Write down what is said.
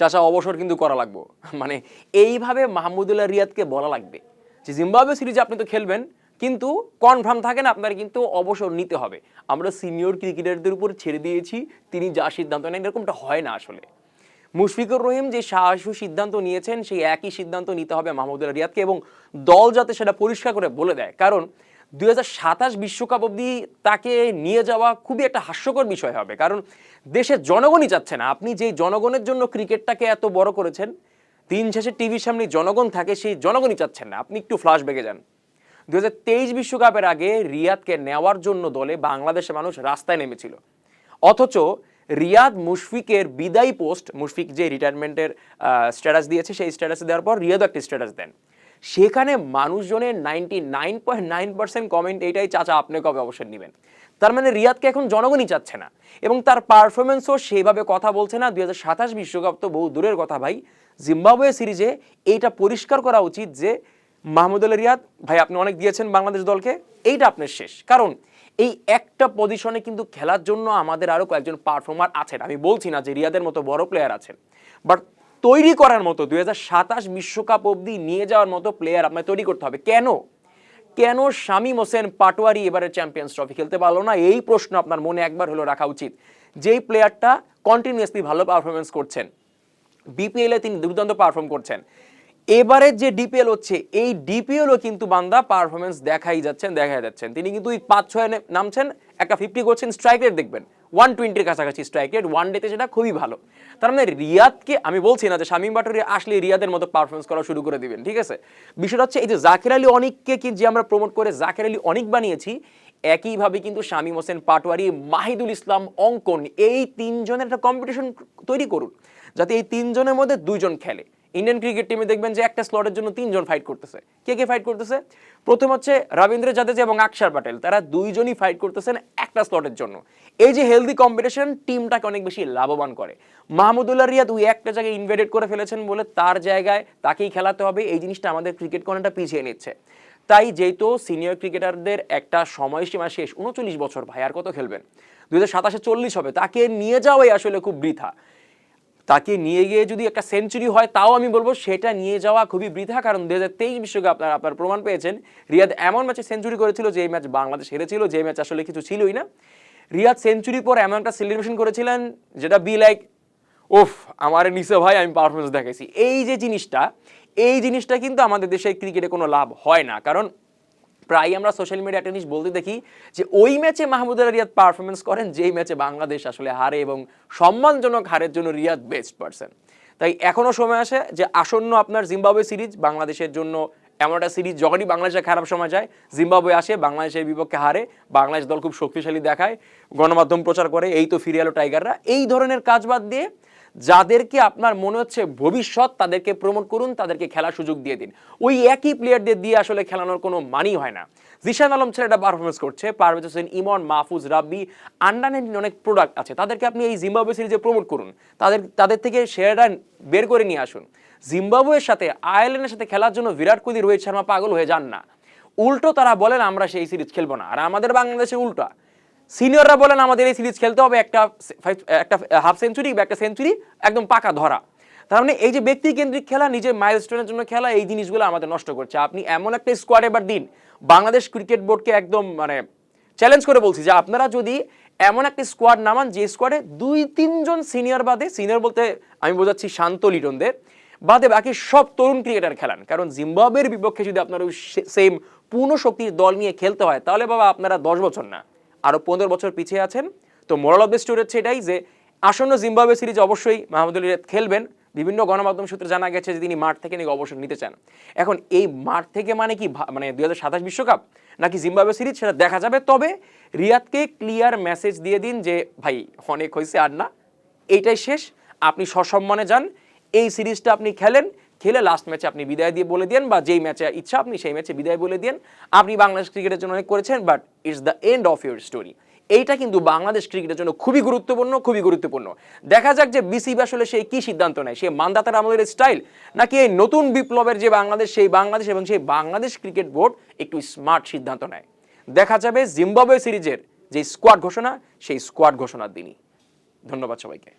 চাচা, অবসর কিন্তু করা লাগবে। মানে এইভাবে মাহমুদুল্লাহ রিয়াদকে বলা লাগবে যে, জিম্বাবুয়ে সিরিজে আপনি তো খেলবেন, কিন্তু কনফার্ম থাকেন আপনার কিন্তু অবসর নিতে হবে। আমরা সিনিয়র ক্রিকেটারদের উপর ছেড়ে দিয়েছি, তিনি যা সিদ্ধান্ত নেন, এরকমটা হয় না আসলে। মুশফিকুর রহিম যে সাহসী সিদ্ধান্ত নিয়েছেন, সেই একই সিদ্ধান্ত নিতে হবে মাহমুদুল্লাহ রিয়াদকে এবং দল যাতে সেটা পরিষ্কার করে বলে দেয়। কারণ দুই সাতাশ বিশ্বকাপ অবধি তাকে নিয়ে যাওয়া খুবই একটা হাস্যকর বিষয় হবে। কারণ দেশের জনগণই চাচ্ছে না। আপনি যেই জনগণের জন্য ক্রিকেটটাকে এত বড় করেছেন দিন শেষে টিভির সামনে জনগণ থাকে, সেই জনগণই চাচ্ছেন না। আপনি একটু ফ্লাশ বেগে যান। দু বিশ্বকাপের আগে রিয়াদকে নেওয়ার জন্য দলে বাংলাদেশের মানুষ রাস্তায় নেমেছিল। অথচ রিয়াদ মুশফিকের বিদায়ী পোস্ট, মুশফিক যে রিটায়ারমেন্টের স্ট্যাটাস দিয়েছে, সেই স্ট্যাটাস দেওয়ার পর রিয়াদও একটি স্ট্যাটাস দেন। সেখানে মানুষজনের ninety nine point nine percent comment এইটাই, চাচা, আপনি কবে অবসর নেবেন? তার মানে রিয়াদকে এখন জনগণই চাচ্ছে না। এবং তার পারফরমেন্সও সেইভাবে কথা বলছে না। দুই বিশ্বকাপ তো বহু দূরের কথা ভাই। জিম্বাবুয়ে সিরিজে এইটা পরিষ্কার করা উচিত যে মাহমুদুল্লাহ রিয়াদ, ভাই, আপনি অনেক দিয়েছেন বাংলাদেশ দলকে। এইটা আপনার শেষ। কারণ এই একটা পজিশনে কিন্তু খেলার জন্য আমাদের আরও কয়েকজন পারফর্মার আছেন। আমি বলছি না যে রিয়াদের মতো বড় প্লেয়ার আছেন। বাট তৈরি করার মতো, দুই বিশ্বকাপ অবধি নিয়ে যাওয়ার মতো প্লেয়ার আপনার তৈরি করতে হবে। কেন? কেন শামীম হোসেন পাটোয়ারি এবারে চ্যাম্পিয়ন্স ট্রফি খেলতে পারল না? এই প্রশ্ন আপনার মনে একবার হলো রাখা উচিত। যেই প্লেয়ারটা কন্টিনিউয়াসলি ভালো পারফরমেন্স করছেন বিপিএলে তিনি দুর্দান্ত পারফর্ম করছেন। এবারের যে ডিপিএল হচ্ছে, এই ডিপিএলও কিন্তু বান্দা পারফরমেন্স দেখাই যাচ্ছেন দেখাই যাচ্ছেন। তিনি কিন্তু ওই পাঁচ ছয় নামছেন, একটা ফিফটি করছেন স্ট্রাইক রেট দেখবেন। ওয়ান টোয়েন্টির কাছাকাছি স্ট্রাইক রেট ওয়ান ডেতে সেটা খুবই ভালো। তার মানে রিয়াদকে আমি বলছি না যে শামীম বাটুরি আসলে রিয়াদের মতো পারফরমেন্স করা শুরু করে দিবেন, ঠিক আছে? বিষয়টা হচ্ছে এই যে জাকির আলী অনেককে কি যে আমরা প্রমোট করে জাকির আলী অনেক বানিয়েছি, একইভাবে কিন্তু শামীম হোসেন পাটোয়ারি, মাহিদুল ইসলাম, অঙ্কন, এই তিনজনের একটা কম্পিটিশন তৈরি করুন, যাতে এই তিনজনের মধ্যে দুইজন খেলে। ইন্ডিয়ান ক্রিকেট টিমে দেখবেন যে একটা স্লটের জন্য তিনজন ফাইট করতেছে। কে কে ফাইট করতেছে? প্রথম হচ্ছে রবীন্দ্র জাদেজা এবং আকসার প্যাটেল তারা দুইজনই ফাইট করতেছেন একটা স্লটের জন্য। এই যে হেলদি কম্পিটিশন টিমটাকে অনেক বেশি লাভবান করে। মাহমুদুল্লাহ রিয়াদ ওই একটা জায়গায় ইনভেডেড করে ফেলেছেন বলে তার জায়গায় তাকেই খেলাতে হবে। এই জিনিসটা আমাদের ক্রিকেট কর্নারটা পিছিয়ে নিচ্ছে। তাই যেহেতু সিনিয়র ক্রিকেটারদের একটা সময়সীমা শেষ, উনচল্লিশ বছর ভাই, আর কত খেলবেন? দুই হাজার সাতাশে চল্লিশ হবে, তাকে নিয়ে যাওয়াই আসলে খুব বৃথা। তাকে নিয়ে গিয়ে যদি একটা সেঞ্চুরি হয়, তাও আমি বলব সেটা নিয়ে যাওয়া খুবই বৃথা। কারণ দু হাজার তেইশ বিশ্বকাপ আপনার আপনার প্রমাণ পেয়েছেন, রিয়াদ এমন ম্যাচে সেঞ্চুরি করেছিল যে ম্যাচ বাংলাদেশ হেরেছিল, যে ম্যাচ আসলে কিছু ছিলই না। রিয়াদ সেঞ্চুরির পর এমন একটা সেলিব্রেশন করেছিলেন, যেটা বি লাইক ওফ আমার নিচে ভাই, আমি পারফরমেন্স দেখাইছি। এই যে জিনিসটা, এই জিনিসটা কিন্তু আমাদের দেশে ক্রিকেটে কোনো লাভ হয় না। কারণ প্রায় আমরা সোশ্যাল মিডিয়া একটা জিনিস বলতে দেখি যে ওই ম্যাচে মাহমুদুল্লাহ রিয়াদ পারফরমেন্স করেন, যেই ম্যাচে বাংলাদেশ আসলে হারে এবং সম্মানজনক হারের জন্য রিয়াদ বেস্ট পারসন তাই এখনও সময় আসে যে আসন্ন আপনার জিম্বাবুয়ে সিরিজ, বাংলাদেশের জন্য এমন একটা সিরিজ, যখনই বাংলাদেশে খারাপ সময় যায়, জিম্বাবুয়ে আসে, বাংলাদেশের বিপক্ষে হারে, বাংলাদেশ দল খুব শক্তিশালী দেখায়, গণমাধ্যম প্রচার করে, এই তো ফিরে এলো টাইগাররা। এই ধরনের কাজ বাদ দিয়ে যাদেরকে আপনার মনে হচ্ছে ভবিষ্যৎ, তাদেরকে প্রমোট করুন, তাদেরকে খেলার সুযোগ দিয়ে দিন। ওই একই প্লেয়ারদের দিয়ে আসলে খেলানোর কোনো মানি হয় না। জিশান আলম ছেলেটা পারফরমেন্স করছে, পারভেজ হোসেন, ইমন, মাহফুজ, রাব্বি আন্ডার নাইনটিন অনেক প্রোডাক্ট আছে। তাদেরকে আপনি এই জিম্বাবুয়ে সিরিজে প্রমোট করুন। তাদের তাদের থেকে সেরাটা বের করে নিয়ে আসুন। জিম্বাবুয়ের সাথে, আয়ারল্যান্ডের সাথে খেলার জন্য বিরাট কোহলি, রোহিত শর্মা পাগল হয়ে যান না। উল্টো তারা বলেন, আমরা সেই সিরিজ খেলব না। আর আমাদের বাংলাদেশে উল্টা। সিনিয়ররা বলেন, আমাদের এই সিরিজ খেলতে হবে একটা একটা হাফ সেঞ্চুরি বা একটা সেঞ্চুরি একদম পাকা ধরা। তার মানে এই যে ব্যক্তি কেন্দ্রিক খেলা, নিজের মাইলস্টোনের জন্য খেলা, এই জিনিসগুলো আমাদের নষ্ট করছে। আপনি এমন একটা স্কোয়াড এবার দিন, বাংলাদেশ ক্রিকেট বোর্ডকে একদম মানে চ্যালেঞ্জ করে বলছি যে আপনারা যদি এমন একটা স্কোয়াড নামান, যে স্কোয়াডে দুই, তিনজন সিনিয়র বাদে সিনিয়র বলতে আমি বোঝাচ্ছি শান্ত লিটনদের, বাদে বাকি সব তরুণ ক্রিকেটার খেলান। কারণ জিম্বাবুয়ের বিপক্ষে যদি আপনার ওই সেম পূর্ণ শক্তির দল নিয়ে খেলতে হয়, তাহলে বাবা আপনারা দশ বছর না। আরও পনেরো বছর পিছিয়ে আছেন। তো মোরাল অফ দ্য স্টোরি হচ্ছে এটাই যে, আসন্ন জিম্বাবুয়ে সিরিজ অবশ্যই মাহমুদুল রিয়াদ খেলবেন। বিভিন্ন গণমাধ্যম সূত্রে জানা গেছে যে তিনি মাঠ থেকে নাকি অবসর নিতে চান। এখন এই মাঠ থেকে মানে কি মানে দুই হাজার সাতাশ বিশ্বকাপ নাকি জিম্বাবুয়ে সিরিজ সেটা দেখা যাবে। তবে রিয়াদকে ক্লিয়ার মেসেজ দিয়ে দিন যে, ভাই, অনেক হয়েছে আর না। এইটাই শেষ। আপনি সসম্মানে যান। এই সিরিজটা আপনি খেলেন। খেলে লাস্ট ম্যাচে আপনি বিদায় দিয়ে বলে দেন বা যেই ম্যাচে ইচ্ছা আপনি সেই ম্যাচে বিদায় বলে দেন আপনি বাংলাদেশ ক্রিকেটের জন্য অনেক করেছেন but it's the end of your story এইটা কিন্তু বাংলাদেশ ক্রিকেটের জন্য খুবই গুরুত্বপূর্ণ খুবই গুরুত্বপূর্ণ। দেখা যাক যে বিসিবি আসলে সেই কি সিদ্ধান্ত নেয়, সে মানদাতার আমাদের স্টাইল নাকি এই নতুন বিপ্লবের যে বাংলাদেশ, সেই বাংলাদেশ এবং সেই বাংলাদেশ ক্রিকেট বোর্ড একটু স্মার্ট সিদ্ধান্ত নেয়। দেখা যাবে জিম্বাবুয়ে সিরিজের যে স্কোয়াড ঘোষণা, সেই স্কোয়াড ঘোষণার দিনই। ধন্যবাদ সবাইকে।